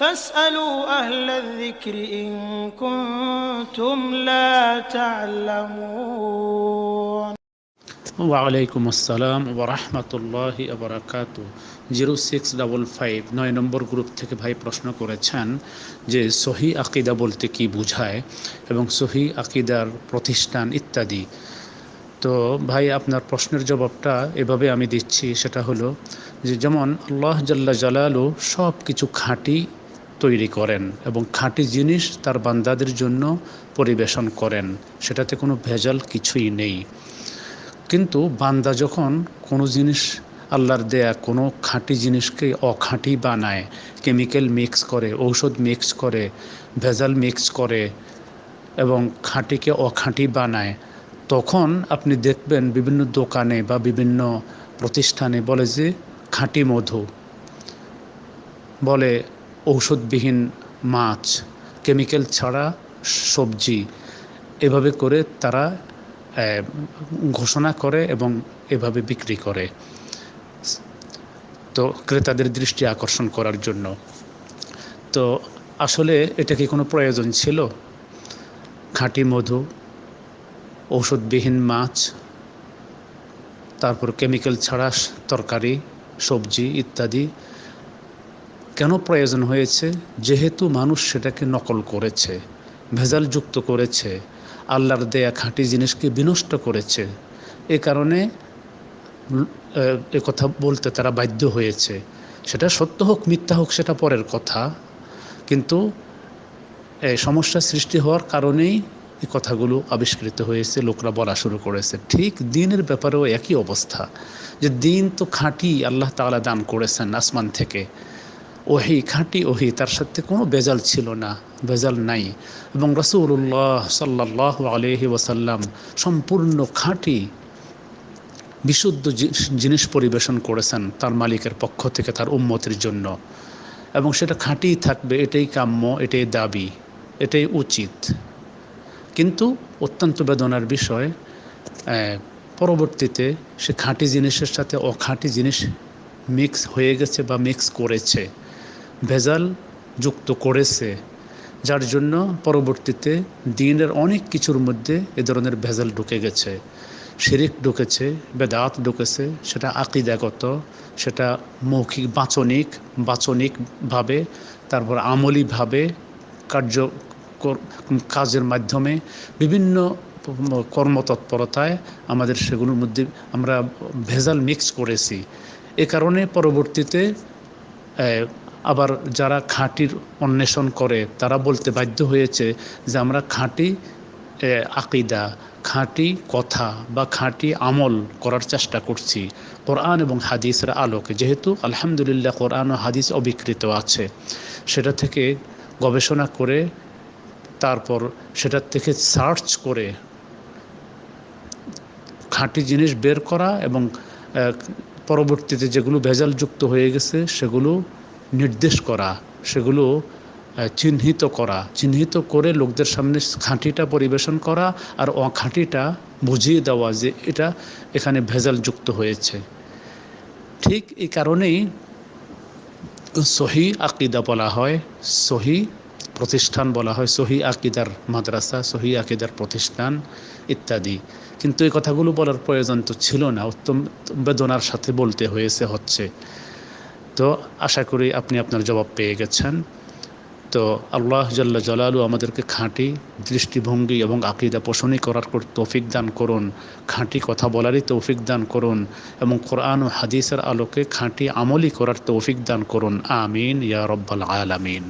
فاسألوا أهل الذكر إن كنتم لا تعلمون ওয়ালাইকুম আসসালাম ওরহমতুল্লাহ আবরাকাত জিরো সিক্স ডাবল ফাইভ নয় নম্বর গ্রুপ থেকে ভাই প্রশ্ন করেছেন যে সহি আকিদা বলতে কি বোঝায় এবং সহি আকিদার প্রতিষ্ঠান ইত্যাদি তো ভাই আপনার প্রশ্নের জবাবটা এভাবে আমি দিচ্ছি সেটা হলো যে যেমন আল্লাহ জাল্লা জালালু সব কিছু খাঁটি তৈরি করেন এবং খাঁটি জিনিস তার বান্দাদের জন্য পরিবেশন করেন। সেটাতে কোনো ভেজাল কিছুই নেই। কিন্তু বান্দা যখন কোনো জিনিস আল্লাহর দেয়া, কোনো খাঁটি জিনিসকে অখাঁটি বানায়, কেমিক্যাল মিক্স করে, ঔষধ মিক্স করে, ভেজাল মিক্স করে এবং খাঁটিকে অখাঁটি বানায়, তখন আপনি দেখবেন বিভিন্ন দোকানে বা বিভিন্ন প্রতিষ্ঠানে বলে যে, খাঁটি মধু। বলে ঔষধবিহীন মাছ, কেমিক্যাল ছাড়া সবজি। এভাবে করে তারা ঘোষণা করে এবং এভাবে বিক্রি করে। তো ক্রেতাদের দৃষ্টি আকর্ষণ করার জন্য। তো আসলে এটা কি কোনো প্রয়োজন ছিল? খাঁটি মধু, ঔষধবিহীন মাছ, তারপর কেমিক্যাল ছাড়া তরকারি, সবজি ইত্যাদি কেন প্রয়োজন হয়েছে? যেহেতু মানুষ সেটাকে নকল করেছে ভেজাল যুক্ত করেছে, আল্লাহর দেয়া খাঁটি জিনিসকে বিনষ্ট করেছে। এ কারণে এ কথা বলতে তারা বাধ্য হয়েছে। সেটা সত্য হোক, মিথ্যা হোক, সেটা পরের কথা। কিন্তু সমস্যা সৃষ্টি হওয়ার কারণেই এই কথাগুলো আবিষ্কৃত হয়েছে, লোকরা বলা শুরু করেছে। ঠিক দিনের ব্যাপারেও একই অবস্থা। যে দিন তো খাঁটি আল্লাহ তাআলা দান করেছেন আসমান থেকে। ওহি খাঁটি ওহি, তার সাথে কোনো বেজাল ছিল না, বেজাল নাই। এবং রসুল্লাহ সাল্লাহ আলহি ওসাল্লাম সম্পূর্ণ খাঁটি, বিশুদ্ধ জিনিস পরিবেশন করেছেন তার মালিকের পক্ষ থেকে, তার উন্মতির জন্য। এবং সেটা খাঁটিই থাকবে, এটাই কাম্য, এটাই দাবি, এটাই উচিত। কিন্তু অত্যন্ত বেদনার বিষয় পরবর্তীতে সে খাঁটি জিনিসের সাথে অখাঁটি জিনিস মিক্স হয়ে গেছে বা মিক্স করেছে। ভেজাল যুক্ত করেছে, যার জন্য পরবর্তীতে দিনের অনেক কিছুর মধ্যে এ ধরনের ভেজাল ঢুকে গেছে। শিরিক ঢুকেছে, বেদাত ঢুকেছে, সেটা আকিদাগত, সেটা মৌখিক, বাচনিক বাচনিকভাবে তারপর আমলিভাবে কার্য কাজের মাধ্যমে বিভিন্ন কর্মতৎপরতায় আমাদের সেগুলোর মধ্যে আমরা ভেজাল মিক্স করেছি। এ কারণে পরবর্তীতে আবার যারা খাঁটির অন্বেষণ করে, তারা বলতে বাধ্য হয়েছে যে আমরা খাঁটি আকিদা, খাঁটি কথা বা খাঁটি আমল করার চেষ্টা করছি। কোরআন এবং হাদিসের আলোকে। যেহেতু আলহামদুলিল্লাহ কোরআন ও হাদিস অবিকৃত আছে, সেটা থেকে গবেষণা করে, তারপর সেটার থেকে সার্চ করে খাঁটি জিনিস বের করা এবং পরবর্তীতে যেগুলো ভেজালযুক্ত হয়ে গেছে, সেগুলো নির্দেশ করা, সেগুলো চিহ্নিত করা। চিহ্নিত করে লোকদের সামনে খাঁটিটা পরিবেশন করা আর অখাঁটিটা বুঝিয়ে দেওয়া যে এটা এখানে ভেজাল যুক্ত হয়েছে। ঠিক এই কারণেই সহি আকিদা বলা হয়, সহি প্রতিষ্ঠান বলা হয়, সহি আকিদার মাদ্রাসা, সহি আকিদার প্রতিষ্ঠান ইত্যাদি। কিন্তু এই কথাগুলো বলার প্রয়োজন তো ছিল না, উত্তম বেদনার সাথে বলতে হয়েছে হচ্ছে। তো আশা করি আপনি আপনার জবাব পেয়ে গেছেন। তো আল্লাহ জাল্লা জলালু আমাদেরকে খাঁটি দৃষ্টিভঙ্গি এবং আকিদা পোষণই করার তৌফিক দান করুন, খাঁটি কথা বলারই তৌফিক দান করুন এবং কোরআন ও হাদিসের আলোকে খাঁটি আমলি করার তৌফিক দান করুন। আমিন, ইয়া রব্বাল আলামিন।